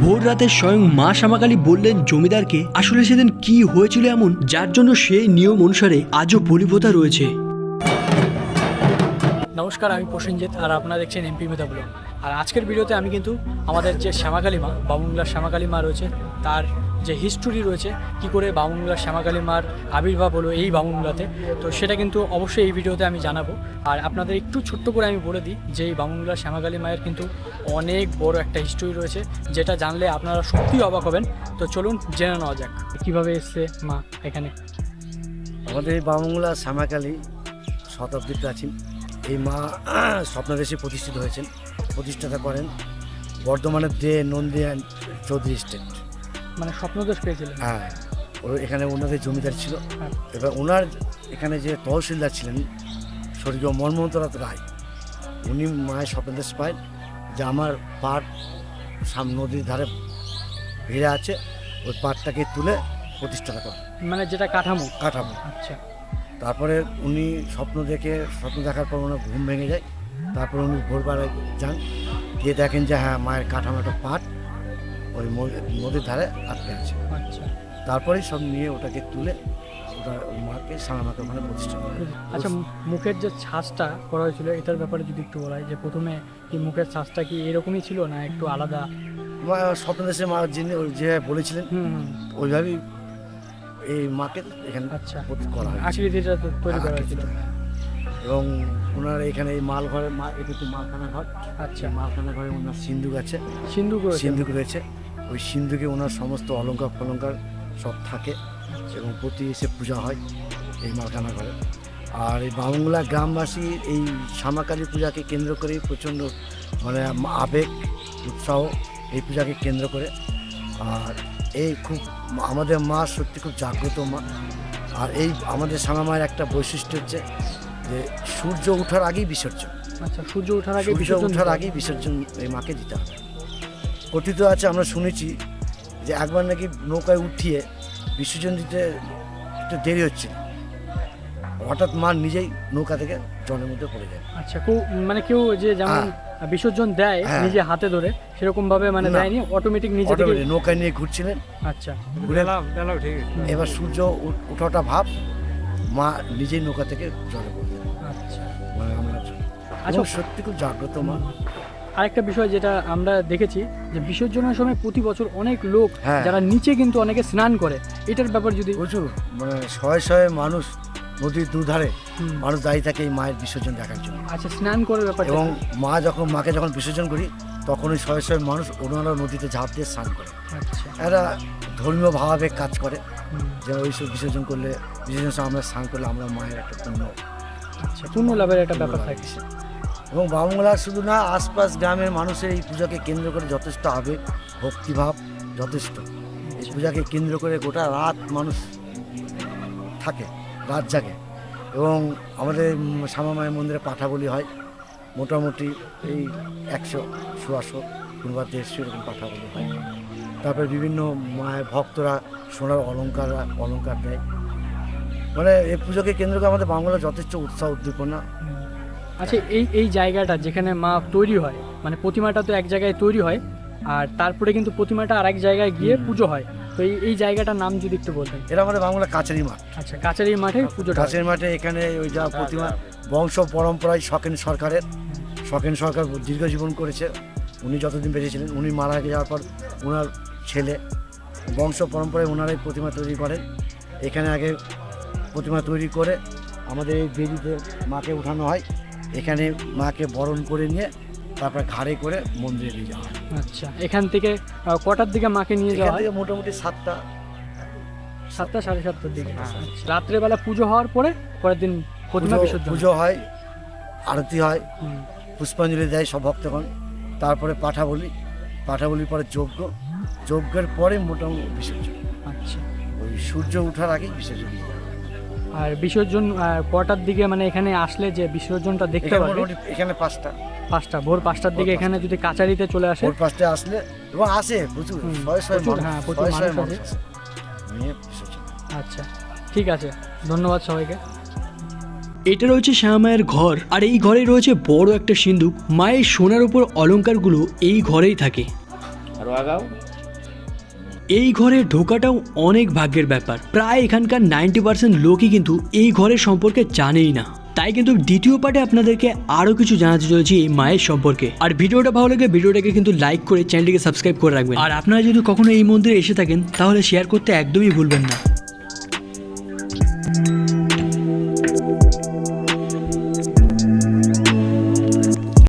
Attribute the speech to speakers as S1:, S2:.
S1: ভোর রাতে স্বয়ং মা শ্যামাকালী বললেন, জমিদারকে, আসলে সেদিন কি হয়েছিল এমন? যার জন্য সেই নিয়ম অনুসারে আজও বলিপ্রথা রয়েছে।
S2: নমস্কার, আমি প্রসেনজিৎ, আর আপনারা দেখছেন এমপি মেধা ব্লগ। আর আজকের ভিডিওতে আমি কিন্তু আমাদের যে শ্যামাকালী মা বামুংলার শ্যামাকালী মা রয়েছে, তার যে হিস্টোরি রয়েছে, কি করে বামুংলার শ্যামাকালী মার আবির্ভাব হলো এই বামুংলাতে তো সেটা কিন্তু অবশ্যই এই ভিডিওতে আমি জানাব। আর আপনাদের একটু ছোট্ট করে আমি বলে দিই যে এই বামুংলার শ্যামাকালী মায়ের কিন্তু অনেক বড় একটা হিস্টোরি রয়েছে, যেটা জানলে আপনারা সত্যিই অবাক হবেন। তো চলুন জেনে নেওয়া যাক, কীভাবে এসছে মা এখানে?
S3: আমাদের এই বামুংলা শ্যামাকালী শতাব্দী প্রাচীন। এই মা স্বপ্নদেশে প্রতিষ্ঠিত হয়েছেন, প্রতিষ্ঠাতা করেন বর্ধমানের দে নন্দিয়ান চৌধুরী স্টেট
S2: মানে স্বপ্নদোষ পেয়েছিলেন।
S3: হ্যাঁ ও এখানে ওনাদের জমিদার ছিল।
S2: হ্যাঁ।
S3: এবার ওনার এখানে যে তহসিলদার ছিলেন স্বর্গীয় মনমোহনতনাথ রায় উনি মায়ের স্বপ্নদেশ পায় যে আমার পাট সাম নদীর ধারে ভিড়ে আছে ওই পাটটাকে তুলে প্রতিষ্ঠাতা করে
S2: মানে যেটা কাঠামো?
S3: কাঠামো।
S2: আচ্ছা।
S3: তারপরে উনি স্বপ্ন দেখে স্বপ্ন দেখার পর ওনার ঘুম ভেঙে যায়। তারপরে উনি ভোরবেলায় যান গিয়ে দেখেন যে হ্যাঁ মায়ের কাঠামো একটা পাট। ওই নদীর ধারে আটকে আছে।
S2: আচ্ছা।
S3: তারপরেই সব নিয়ে ওটাকে তুলে ওটা মাকে সানামাকে ওখানে প্রতিষ্ঠা করে।
S2: আচ্ছা মুখের যে ছাঁচটা করা হয়েছিল এটার ব্যাপারে যদি একটু বলা হয় যে প্রথমে কি মুখের ছাঁচটা কি এরকমই ছিল না একটু আলাদা?
S3: মা স্বপ্ন দেশে মা যিনি যে বলেছিলেন ওইভাবেই এই মাকে এখানে
S2: আচ্ছা।
S3: করা হয়
S2: আকৃতিটা তৈরি করা হয়েছিল।
S3: এবং ওনার এখানে এই মাল ঘরে এটা হচ্ছে মালখানা ঘর।
S2: আচ্ছা।
S3: মালখানা ঘরে ওনার সিন্ধুক আছে।
S2: সিন্ধু করেছে
S3: সিন্ধুক রয়েছে। ওই সিন্ধুকে ওনার সমস্ত অলঙ্কার ফলঙ্কার সব থাকে এবং প্রতি এসে পূজা হয় এই মালখানা ঘরে। আর এই বাংলা গ্রামবাসী এই শ্যামাকালী পূজাকে কেন্দ্র করেই প্রচণ্ড মানে আবেগ উৎসাহ এই পূজাকে কেন্দ্র করে। আর এই খুব আমাদের মা সত্যি খুব জাগ্রত মা। আর এই আমাদের শ্যামা মায়ের একটা বৈশিষ্ট্য হচ্ছে যে সূর্য ওঠার আগেই বিসর্জন।
S2: আচ্ছা সূর্য ওঠার আগে
S3: সূর্য
S2: বিসর্জন
S3: ওঠার আগেই বিসর্জন এই মাকে দিতে হবে। কথিত আছে আমরা শুনেছি যে একবার নাকি নৌকায় উঠিয়ে বিসর্জন দিতে একটু দেরি হচ্ছে। হঠাৎ মা নিজেই নৌকা থেকে জলের মধ্যে পড়ে যায়।
S2: আচ্ছা কেউ মানে কেউ যে যেমন বিসর্জন দেয়
S3: হ্যাঁ।
S2: নিজে হাতে ধরে সেরকম ভাবে মানে। দেয়নি অটোমেটিক নিজে থেকে
S3: নৌকায় নিয়ে ঘুরছিলেন।
S2: আচ্ছা।
S3: ঘুরে এবার সূর্য ওঠাটা ভাব। মা নিজেই নৌকা থেকে জলে পড়ে
S2: আচ্ছা।
S3: মানে আমরা
S2: আচ্ছা।
S3: সত্যি খুব জাগ্রত মা।
S2: আরেকটা বিষয় যেটা আমরা দেখেছি যে বিসর্জনের সময় প্রতি বছর অনেক লোক
S3: হ্যাঁ।
S2: যারা নিচে কিন্তু অনেকে স্নান করে এটার ব্যাপার যদি
S3: প্রচুর। মানে শয়ে শয়ে মানুষ নদীর দুধারে মানুষ দাঁড়িয়ে থাকে এই মায়ের বিসর্জন দেখার জন্য।
S2: আচ্ছা স্নান করে ব্যাপার
S3: এবং মা যখন মাকে যখন বিসর্জন করি তখন ওই শয়ে শয়ে মানুষ ওনারা নদীতে ঝাঁপ দিয়ে স্নান করে।
S2: আচ্ছা।
S3: এরা ধর্মীয় ভাবে কাজ করে যে ওই সব বিসর্জন করলে বিসর্জন আমরা স্নান করলে আমরা মায়ের একটা পূর্ণ
S2: আচ্ছা পূর্ণ লাভের একটা ব্যাপার থাকে।
S3: এবং বাংলা শুধু না আশপাশ গ্রামের মানুষের এই পূজাকে কেন্দ্র করে যথেষ্ট আবেগ ভক্তিভাব যথেষ্ট। এই পূজাকে কেন্দ্র করে গোটা রাত মানুষ থাকে। রাত জাগে। এবং আমাদের উম, শ্যামা মায়ের মন্দিরে পাঠা বলি হয়। মোটামুটি এই একশো সোয়াশো কিংবা দেড়শো এরকম পাঠা বলি হয়। তারপরে বিভিন্ন মায়ের ভক্তরা সোনার অলঙ্কার অলঙ্কার দেয়। মানে এই পুজোকে কেন্দ্র করে আমাদের বাংলা যথেষ্ট উৎসাহ উদ্দীপনা।
S2: আচ্ছা এই এই জায়গাটা যেখানে মা তৈরি হয় মানে প্রতিমাটা তো এক জায়গায় তৈরি হয় আর তারপরে কিন্তু প্রতিমাটা আর এক জায়গায় গিয়ে পুজো হয়। তো এই এই জায়গাটার নাম যদি একটু বলতেন।
S3: এটা আমাদের বাংলা কাছারি মাঠ।
S2: আচ্ছা কাছারি মাঠে পুজো।
S3: কাছের মাঠে এখানে ওই যা প্রতিমা বংশ পরম্পরায় শখেন সরকারের। শখেন সরকার দীর্ঘ জীবন করেছে উনি যতদিন বেঁচে ছিলেন উনি মারা যাওয়ার পর ওনার ছেলে বংশ পরম্পরায় ওনারাই প্রতিমা তৈরি করেন। এখানে আগে প্রতিমা তৈরি করে আমাদের এই বেদিতে মাকে উঠানো হয়। এখানে মাকে বরণ করে নিয়ে তারপর ঘাড়ে করে মন্দিরে নিয়ে যাওয়া হয়।
S2: আচ্ছা এখান থেকে কটার দিকে মাকে নিয়ে যাওয়া
S3: এখান
S2: হয়?
S3: থেকে মোটামুটি সাতটা।
S2: সাতটা সাড়ে সাতটার দিকে। আচ্ছা। রাত্রেবেলা পুজো হওয়ার পরে পরের দিন প্রতিমা
S3: পুজো
S2: বিসর্জন?
S3: পুজো হয় আরতি হয়
S2: হুম,
S3: পুষ্পাঞ্জলি দেয় সব ভক্তগণ। তারপরে পাঠা বলি পাঠা বলির পরে যজ্ঞ। যজ্ঞের পরে মোটামুটি বিসর্জন।
S2: আচ্ছা।
S3: ওই সূর্য ওঠার আগেই বিসর্জন দিয়ে দেয়।
S2: আর বিসর্জন কটার দিকে মানে এখানে আসলে যে বিসর্জনটা দেখতে
S3: মোটামুটি এখানে পাঁচটা।
S2: পাঁচটা ভোর পাঁচটার দিকে এখানে যদি কাচারিতে চলে আসে।
S3: ভোর পাঁচটা আসলে এবং আসে প্রচুর
S2: হ্যাঁ, প্রচুর মানুষ আচ্ছা ঠিক আছে ধন্যবাদ সবাইকে।
S1: এটা রয়েছে শ্যামায়ের ঘর আর এই ঘরে রয়েছে বড় একটা সিন্ধুক মায়ের সোনার উপর অলংকারগুলো এই ঘরেই থাকে।
S4: আরও আগাও
S1: এই ঘরে ঢোকাটাও অনেক ভাগ্যের ব্যাপার। প্রায় এখানকার নাইনটি পার্সেন্ট লোকই কিন্তু এই ঘরের সম্পর্কে জানেই না। তাই কিন্তু দ্বিতীয় পার্টে আপনাদেরকে আরও কিছু জানাতে চলেছি এই মায়ের সম্পর্কে। আর ভিডিওটা ভালো লাগে ভিডিওটাকে কিন্তু লাইক করে চ্যানেলটিকে সাবস্ক্রাইব করে রাখবেন। আর আপনারা যদি কখনো এই মন্দিরে এসে থাকেন, তাহলে শেয়ার করতে একদমই ভুলবেন না।